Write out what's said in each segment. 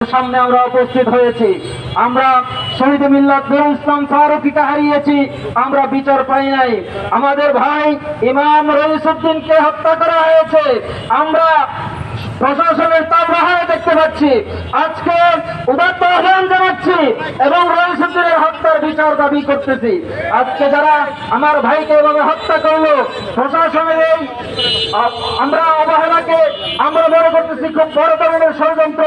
সামনে আমরা উপস্থিত হয়েছি। আমরা শহীদ মিল্লাত নুরুল ইসলাম ফারুকিকে হারিয়েছি। আমরা বিচার পাই নাই। আমাদের ভাই ইমাম রইসুদ্দিনকে হত্যা করা হয়েছে? আমরা প্রশাসনের তাবরাহায় দেখতে পাচ্ছি। আজকে উদাত্ত আহ্বান জানাচ্ছি এবং রইসুদ্দিনের হত্যার বিচার দাবি করতেছি। আজকে যারা আমার ভাইকে এভাবে হত্যা করল, প্রশাসনের এই আমরা অবহেলাকে আমরা মনে করতেছি, খুব বড় ধরনের ষড়যন্ত্র।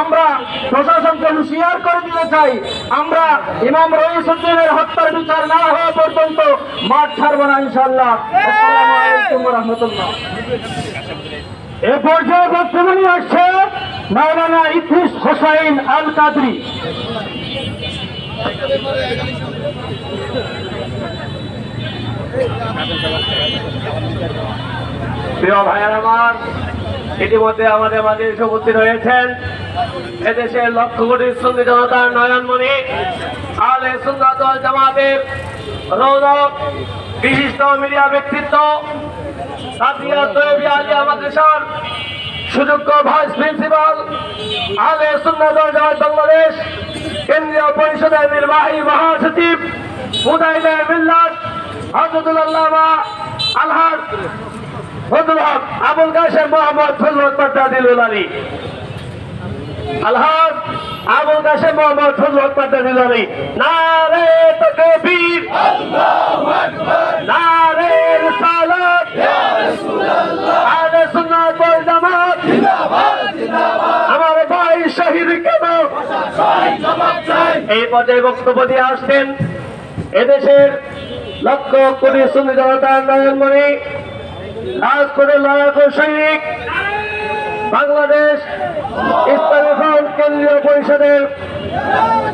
আমরা প্রশাসনকে হুঁশিয়ার করে দিতে চাই। আমরা ইমাম রইসুদ্দিনের হত্যার বিচার না হওয়া পর্যন্ত মাঠ ছাড়বো না ইনশাল্লাহ এ পর্যায়ে নিয়ে আসছে মাওলানা ইদ্রিস হোসাইন আল কাদরি প্রিয় ভাইয়ার আমার, ইতিমধ্যে আমাদের মাঝে উপস্থিত হয়েছেন। এদেশের লক্ষ কোটি সুন্নি জনতার নয়নমণি আলে ওয়াল জামাতের রৌনক, বিশিষ্ট মিডিয়া ব্যক্তিত্ব সুযোগ্য ভাইস প্রিন্সিপাল আলে ওয়াল জামাত বাংলাদেশ কেন্দ্রীয় পরিষদের নির্বাহী মহাসচিব মুদাইলের মিল্লাত হজরতুল্লাহ আলহাজ ফজল হক আবুল কাশেম মোহাম্মদ ফজল পাদ্দাদিল আলী। আলহাজ আবুল কাশেম মোহাম্মদ আলী। নারে তকবীর। নারে রিসালাত। আলে সুন্নাত ওয়াল জামাত আমার ভাই শহীদ কেন এই পর্যায়ে বক্তব্য দিয়ে আসছেন এদেশের লক্ষ কোটি সুন্নি জনতার নয়নমণি রাজকোটের লড়াকু সৈনিক, বাংলাদেশ ইসলামী ফ্রন্ট কেন্দ্রীয় পরিষদের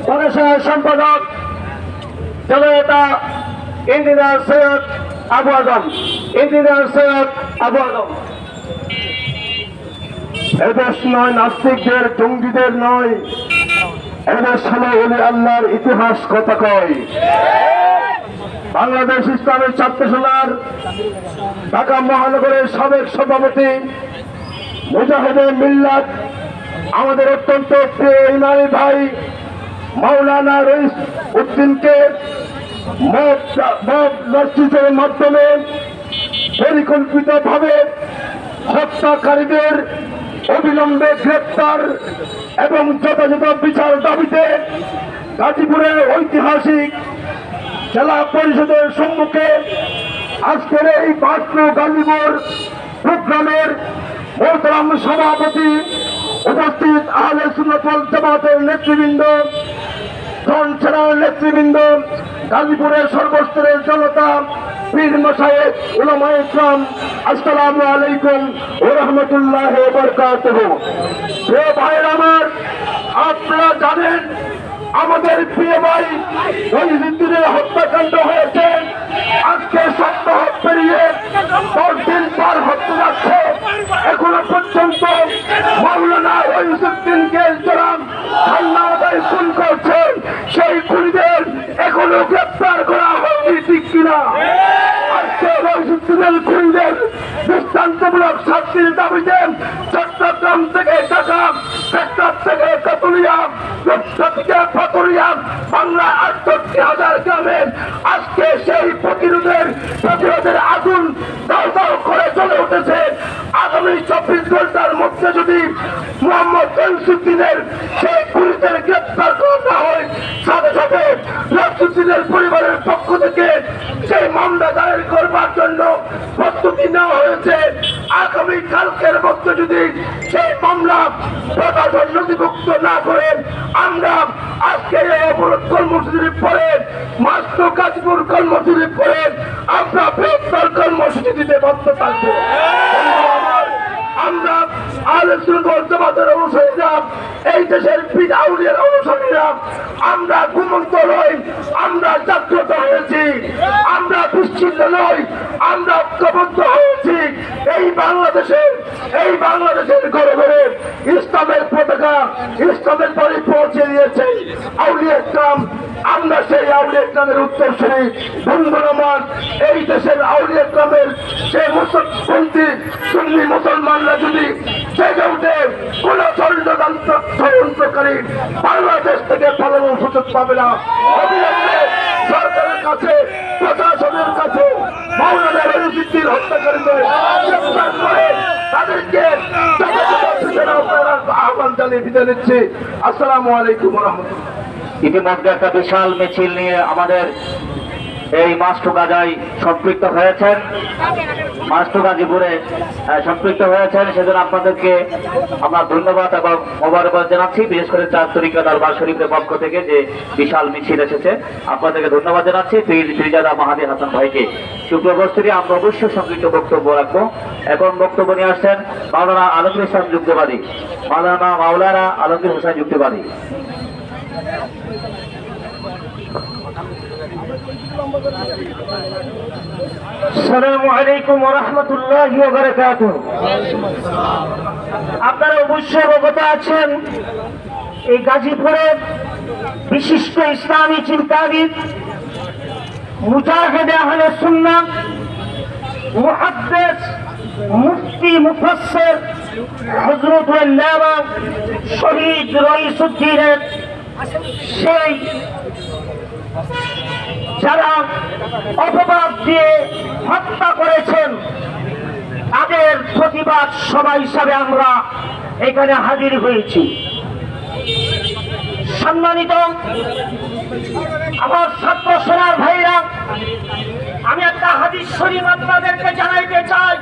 প্রকাশনা সম্পাদক জননেতা ইঞ্জিনিয়ার সৈয়দ আবু আজম ইঞ্জিনিয়ার সৈয়দ আবু আজম এদেশ নয়, নাস্তিকদের, জঙ্গিদের নয়। এদেশ হলো অলি আল্লাহর ইতিহাস কথা কয়। বাংলাদেশ ইসলামের ছাত্রসেনার ঢাকা মহানগরের সাবেক সভাপতি মুজাহিদের মিল্লাত, আমাদের অত্যন্ত প্রিয় ইমামি ভাই মাওলানা রইস উদ্দিনকে মসজিদের মাধ্যমে পরিকল্পিতভাবে হত্যাকারীদের অবিলম্বে গ্রেপ্তার এবং যথাযথ বিচার দাবিতে গাজীপুরের ঐতিহাসিক জেলা পরিষদের সম্মুখে আজকের এই পাত্র গাজীপুর প্রোগ্রামের মোহতারাম সভাপতি উপস্থিত আহলে সুন্নতল জামাতের নেতৃবৃন্দ সেনার নেতৃবৃন্দ, গাজীপুরের সর্বস্তরের জনতা পীর ইসলাম আসসালামু আলাইকুম ও রহমতুল্লাহ বরকাতুহ। প্রিয় ভাইরা আমার, আপনারা জানেন আমাদের প্রিয় ভাই ওই হিন্দুদের হত্যাকাণ্ড হয়েছে। আজকে সপ্তাহ পেরিয়ে দশ দিন পার হতে যাচ্ছে এখনও পর্যন্ত মাওলানা রহিজুদ্দিনকে যারা হান্নাদায় খুন করছে সেই খুনিদের এখনও গ্রেপ্তার করা হয়নি ঠিক কিনা আজকে রহিজুদ্দিনের খুনিদের দৃষ্টান্তমূলক শাস্তির দাবিতে চট্টগ্রাম থেকে ঢাকা সেক্টর থেকে কাতুলিয়া বাংলা আটষট্টি হাজার আজকে সেই প্রতিরোধের প্রতিরোধের আগুন দাও দাও করে চলে উঠেছে। আগামী চব্বিশ ঘণ্টার মধ্যে যদি মোহাম্মদ জৈসুদ্দিনের সেই পুলিশের গ্রেপ্তার করা না হয়, সাথে সাথে পরিবারের পক্ষ থেকে সেই মামলা দায়ের করবার জন্য প্রস্তুতি নেওয়া হয়েছে। আগামী কালকের মধ্যে যদি সেই মামলা প্রশাসন নথিভুক্ত না করে, আমরা আজকে অবরোধ কর্মসূচির পরে মাস্ট গাজীপুর কর্মসূচির পরে আমরা বৃহত্তর কর্মসূচি দিতে বাধ্য থাকব। আমরা আলোচনা জামাতের অনুসারীরা এই দেশের পিঠাউলিয়ার অনুসারীরা আমরা ঘুমন্ত নই আমরা জাগ্রত হয়েছি আমরা বিচ্ছিন্ন নই আমরা ঐক্যবদ্ধ হয়েছি এই বাংলাদেশের এই বাংলাদেশের ঘরে ঘরে ইসলামের পতাকা, ইসলামের বাড়ি পৌঁছে দিয়েছে আউলিয়া ইসলাম, আমরা সেই আউলিয়া ইসলামের উত্তরসূরি। বন্ধুর আমার, এই দেশের আউলিয়া ইসলামের সেই মুসলপন্থী সুন্নি মুসলমানরা যদি জেগে উঠে কোন ষড়যন্ত্র ষড়যন্ত্রকারী বাংলাদেশ থেকে পালানোর সুযোগ পাবে না সরকারের কাছে, প্রশাসনের কাছে মাওলানা রহিউদ্দিন হত্যাকারীদের করে তাদেরকে আহ্বান জানিয়ে বিদায় নিচ্ছি। আসসালামু আলাইকুম রহমতুল্লাহ। ইতিমধ্যে একটা বিশাল মিছিল নিয়ে আমাদের এই মাস্টু গাজায় সম্পৃক্ত হয়েছেন। মাস্টু গাজীপুরে সম্পৃক্ত হয়েছেন। সেজন্য আপনাদেরকে আমরা ধন্যবাদ এবং মোবারকবাদ জানাচ্ছি, বিশেষ করে চার তরিকা দরবার শরীফের পক্ষ থেকে যে বিশাল মিছিল এসেছে। আপনাদেরকে ধন্যবাদ জানাচ্ছি। পীর ফিরজাদা মাহাদি হাসান ভাইকে। সুপ্রবস্তুরি আমরা অবশ্যই সংক্ষিপ্ত বক্তব্য রাখব। এখন বক্তব্য নিয়ে আসছেন মাওলানা আলমগীর ইসলাম যুক্তিবাদী। মাওলানা মাওলানা আলমগীর হোসেন যুক্তিবাদী আসসালামু আলাইকুম রহমতুল্লাহ বারাকাত আপনারা অবশ্যই অবগত আছেন, এই গাজীপুরের বিশিষ্ট ইসলামী চিন্তাবিদ মুজাহিদ আহলে আল্লামা শহীদ রইসুদ্দিনের সেই যারা অপবাদ দিয়ে হত্যা করেছেন, তাদের প্রতিবাদ সভা হিসাবে আমরা এখানে হাজির হয়েছি। সম্মানিত আমার ছাত্র সেনার ভাইরা, আমি একটা হাদিস শরীফ আপনাদেরকে জানাইতে চাই।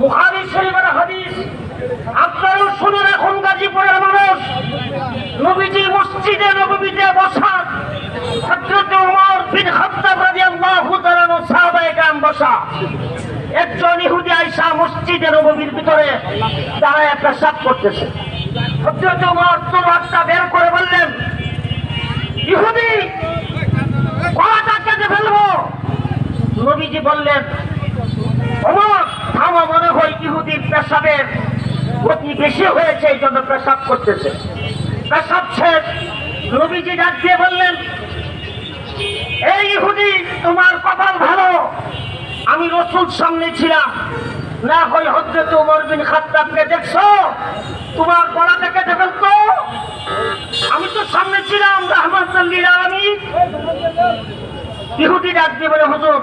বুখারি শরীফের হাদিস, আপনারাও শুনে রাখুন গাজীপুরের মানুষ নবীজি মসজিদে নবীতে বসা হযরত ওমর বিন খাত্তাব রাদিয়াল্লাহু তাআলা ও সাহাবায়ে কেরাম বসা একজন ইহুদি আয়েশা মসজিদে নববীর ভিতরে দাঁড়ায় একটা সাপ করতেছে বের করে বললেন, ইহুদি কেটে ফেলব। নবীজি বললেন, ওমর মনে হয় ইহুদির পেশাবের গতি বেশি হয়েছে, এই জন্য পেশাব করতেছে। পেশাব শেষ। নবীজি ডাক দিয়ে বললেন, এই ইহুদি, তোমার কপাল ভালো। আমি রসুল সামনে ছিলাম। না হয় হজরত উমর বিন খাত্তাবকে দেখছ? তোমার গলাটা কেটে ফেলতো? আমি তো সামনে ছিলাম রহমতুল্লিল আলামিন। ইহুদি ডাক দিয়ে বলে, হুজুর,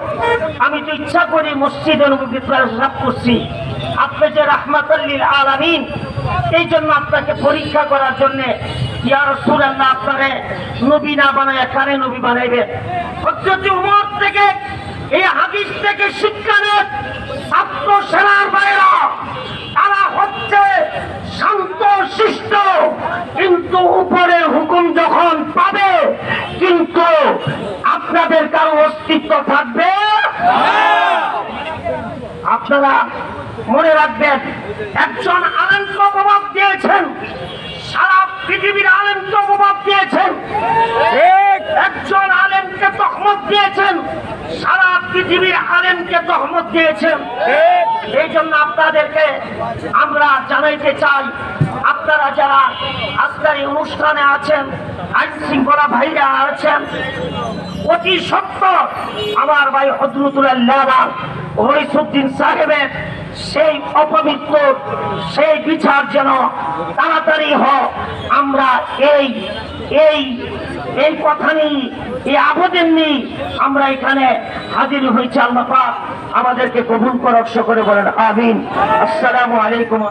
আমি তো ইচ্ছা করি মসজিদে নবী প্রসাব করছি। আপনি যে রাহমাতুল্লিল আলামিন, এই জন্য আপনাকে পরীক্ষা করার জন্য ইয়া রাসূলুল্লাহ, আপনারে নবী না বানায় কারে নবী বানাইবেন। হযরত উমর থেকে এই হাদিস থেকে শিক্ষা নেন ছাত্র সেনার বাইরা তারা হচ্ছে শান্ত, শিষ্ট, কিন্তু উপরের হুকুম যখন পাবে, কিন্তু আপনাদের কারও অস্তিত্ব থাকবে আপনারা মনে রাখবেন, একজন আনন্দ প্রভাব দিয়েছেন, সারা পৃথিবীর আনন্দ প্রভাব দিয়েছেন। একজন আলেমকে তহমত দিয়েছেন। সারা পৃথিবীর আলেমকে তহমত দিয়েছেন। এই জন্য আপনাদেরকে আমরা জানাইতে চাই আপনারা যারা আজকের এই অনুষ্ঠানে আছেন আইন শৃঙ্খলা ভাইরা আছেন অতি সত্য আমার ভাই হজরতুল্লাহ হরিসুদ্দিন সাহেবের সেই অপবিত্র, সেই বিচার যেন তাড়াতাড়ি হোক, আমরা এই এই এই কথা নিয়ে, এই আবেদন নেই আমরা এখানে হাজির হয়েছি। আল্লাহ আমাদেরকে কবুল করক্ষ করে বলেন আমিন। আসসালামু আলাইকুম।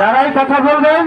যারাই কথা বলবেন